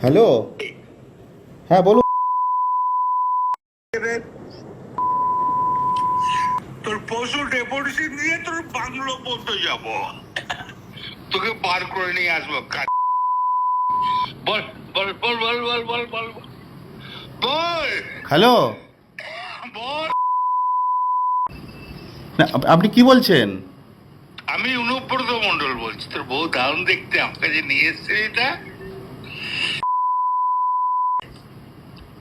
Hello? হ্যাঁ বলুন। তোর পশু ডেপুটেশন দিয়ে তোর বাংলো পড়তে যাব। তোকে বার করে নিয়ে আসব বল বল বল বল বল বল বল বল। বল। হ্যালো? বল। আপনি কি বলছেন? আমি অনুব্রত মন্ডল বলছি তোর বউ দারুণ দেখতে আমাকে যে নিয়ে এসছে এটা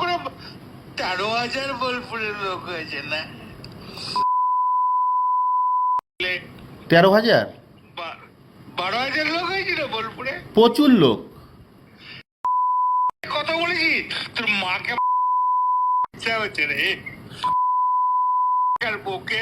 করে তেরো হাজার বোলপুরের লোক হয়েছে না? তেরো হাজার? বারো হাজার লোক হয়েছিল বোলপুরে? প্রচুর লোক। কথা বলেছি তোর মাকে হচ্ছে রে। আর বউকে?